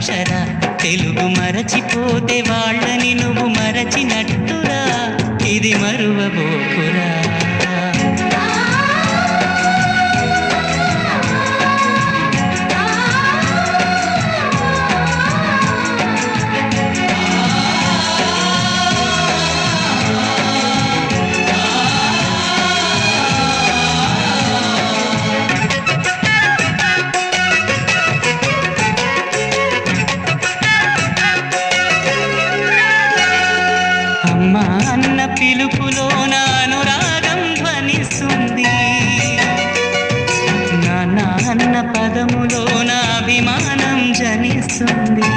భాషరా. తెలుగు మరచిపోతే వాళ్ళని నువ్వు మరచినట్టురా. ఇది మరువబో పిలుపులో పిలుపులో అనురాగం ధ్వనిస్తుంది. నాన్న పదములో నా అభిమానం జనిస్తుంది.